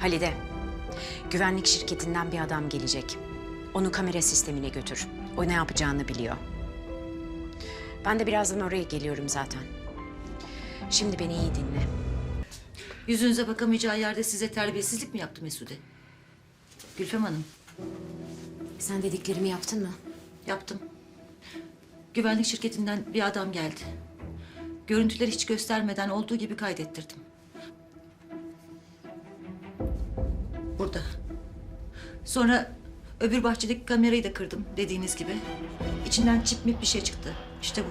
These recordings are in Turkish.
Halide, güvenlik şirketinden bir adam gelecek. Onu kamera sistemine götür. O ne yapacağını biliyor. Ben de birazdan oraya geliyorum zaten. Şimdi beni iyi dinle. Yüzünüze bakamayacağı yerde size terbiyesizlik mi yaptı Mesude? Gülfem Hanım, Sen dediklerimi yaptın mı? yaptım. Güvenlik şirketinden bir adam geldi. Görüntüleri hiç göstermeden olduğu gibi kaydettirdim. Burada. Sonra öbür bahçedeki kamerayı da kırdım dediğiniz gibi. İçinden çip mip bir şey çıktı. İşte bu.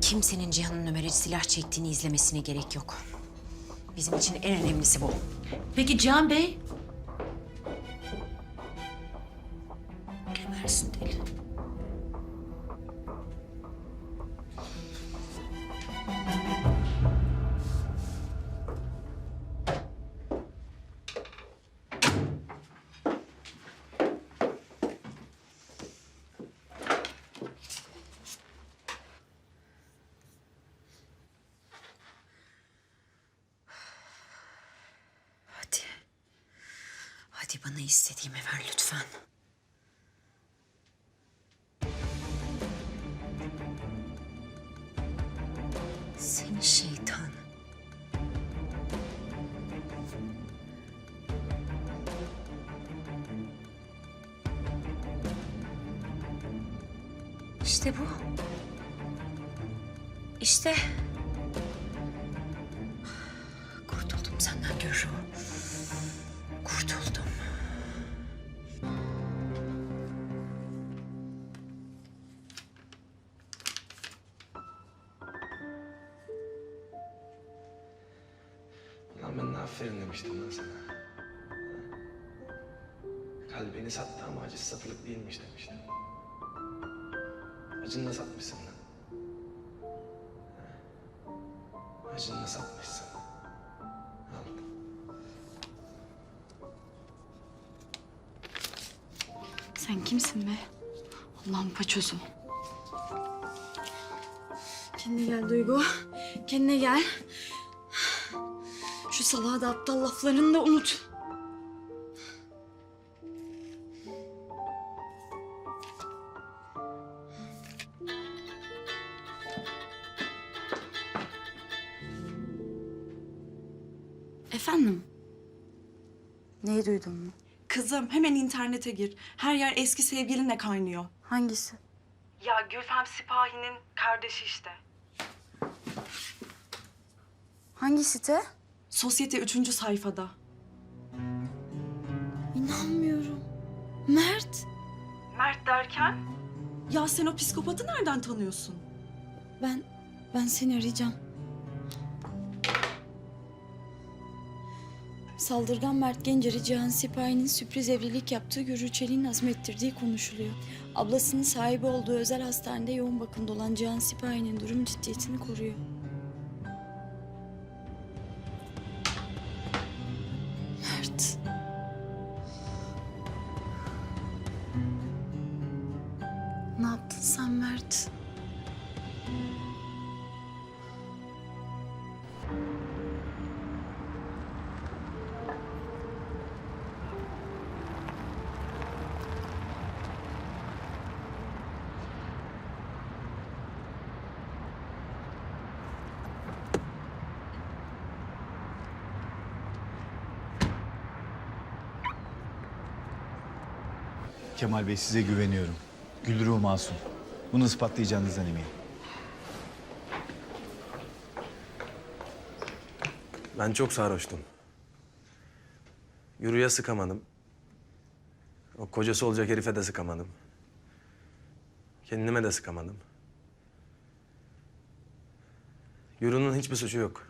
Kimsenin Cihan'ın Ömer'e silah çektiğini izlemesine gerek yok. Bizim için en önemlisi bu. Peki Cihan Bey? Bana istediğimi ver lütfen. Seni şeytan. İşte bu. İşte. Kurtuldum senden Gürru. Demiştim lan sana. Kalbini sattı ama acısı satılık değilmiş demiştim. Acını da satmışsın lan. Acını da satmışsın. Al. Sen kimsin be? Allah'ın paçozu. Kendine gel Duygu. Kendine gel. Şu salağa da aptal laflarını da unut. Efendim? Neyi duydun mu? Kızım hemen internete gir. Her yer eski sevgilinle kaynıyor. Hangisi? Ya Gülfem Sipahi'nin kardeşi işte. Hangi site? Sosyete üçüncü sayfada. İnanmıyorum. Mert. Mert derken? Ya sen o psikopatı nereden tanıyorsun? Ben, ben seni arayacağım. Saldırgan Mert Gencer'i Cihan Sipahi'nin sürpriz evlilik yaptığı Gürü Çelik'in azmettirdiği konuşuluyor. Ablasının sahibi olduğu özel hastanede yoğun bakımda olan Cihan Sipahi'nin durum ciddiyetini koruyor. Kemal Bey size güveniyorum. Gülruh masum. Bunu ispatlayacağınızdan eminim. Ben çok sarhoştum. Yürüye sıkamadım. O kocası olacak herife de sıkamadım. Kendime de sıkamadım. Yürü'nün hiçbir suçu yok.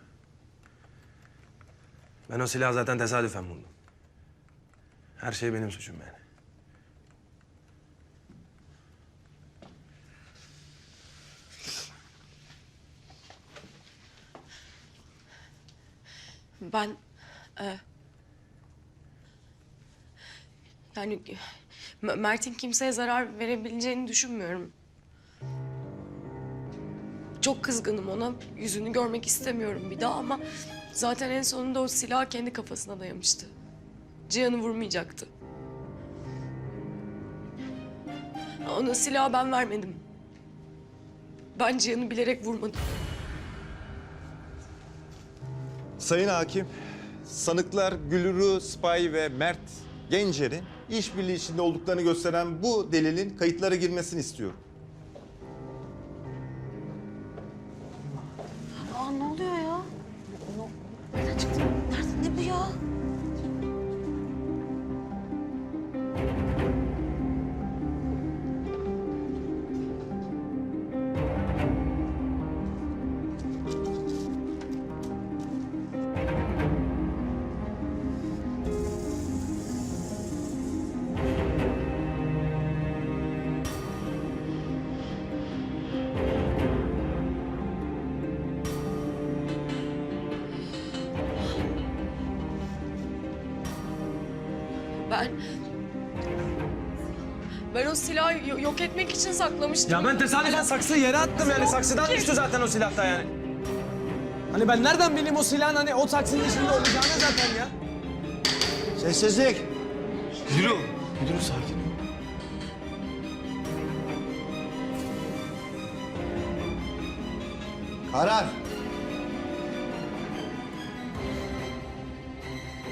Ben o silahı zaten tesadüfen buldum. Her şey benim suçum yani. Ben e, yani Mert'in kimseye zarar verebileceğini düşünmüyorum. çok kızgınım ona. Yüzünü görmek istemiyorum bir daha ama zaten en sonunda o silahı kendi kafasına dayamıştı. Cihan'ı vurmayacaktı. Ona silahı ben vermedim. Ben Cihan'ı bilerek vurmadım. Sayın Hakim, sanıklar Gülürü, Spy ve Mert Gencer'in işbirliği içinde olduklarını gösteren bu delilin kayıtlara girmesini istiyorum. Ben... Ben o silahı yo- yok etmek için saklamıştım. Ya ben tesadüfen saksıyı yere attım yani. Saksıdan düştü zaten o silahta yani. Hani ben nereden bileyim o silahın hani o saksının içinde olacağını zaten ya. Sessizlik. Yürü. Müdürüm sakin ol. Karar.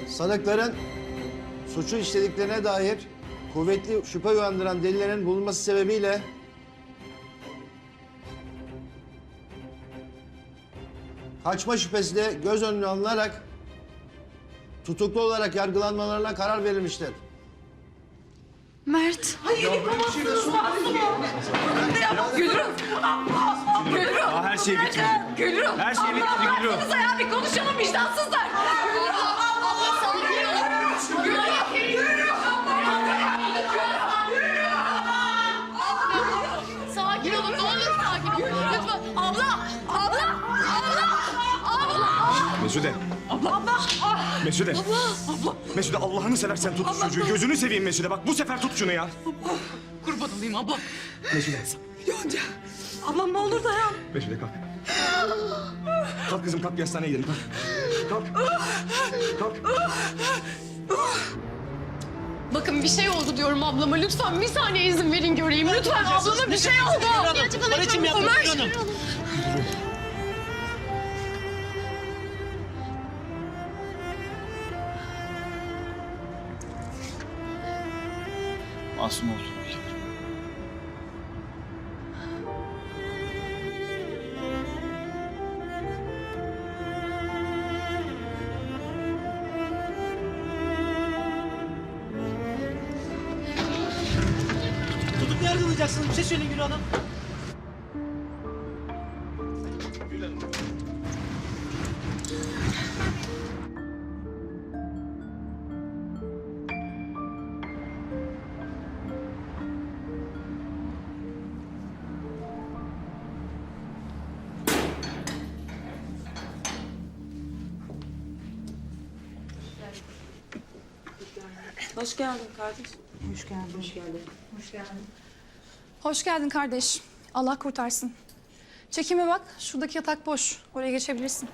Sanıkların suçu işlediklerine dair kuvvetli şüphe uyandıran delillerin bulunması sebebiyle kaçma şüphesi de göz önüne alınarak tutuklu olarak yargılanmalarına karar verilmiştir. Mert. Daha her şey bitmedi. Gülürüm. Her şey bitmedi Gülürüm. Ya bir konuşalım vicdansızlar. Sakin olun, ne olur sakin olun. Lütfen. Abla, abla, abla, abla. Mesude. Abla. Abla. Mesude. Abla. Abla. Mesude Allah'ını seversen tut şu çocuğu. Gözünü seveyim Mesude. Bak bu sefer tut şunu ya. Kurban olayım abla. Mesude. Yonca. Ablam ne olur dayan. Mesude kalk. Kalk kızım kalk bir hastaneye gidelim kalk. Kalk. Kalk. Bakın bir şey oldu diyorum ablama. Lütfen bir saniye izin verin göreyim. Lütfen ablama bir şey oldu. Gerçekten lütfen Ömer. Masum oldu. Yargılayacaksınız. Bir şey söyleyin Gül Hanım. Hoş geldin kardeş. Hoş geldin kardeş. Allah kurtarsın. Çekime bak. Şuradaki yatak boş. Oraya geçebilirsin.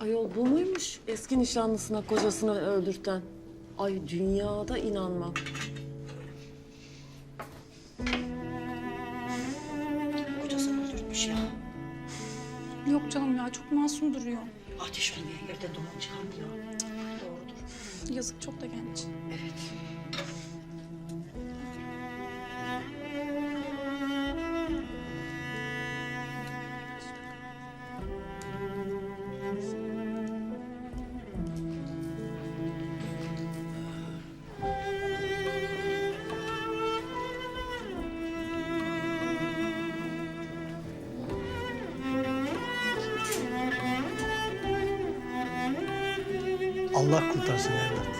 Ayol bu muymuş eski nişanlısına kocasını öldürten? Ay dünyada inanmam. Kocasını öldürtmüş ya. Yok canım ya çok masum duruyor. Ateş olmaya yerde duman çıkardı ya. Doğrudur. Yazık çok da genç. Evet. Allah kurtarsın evlat.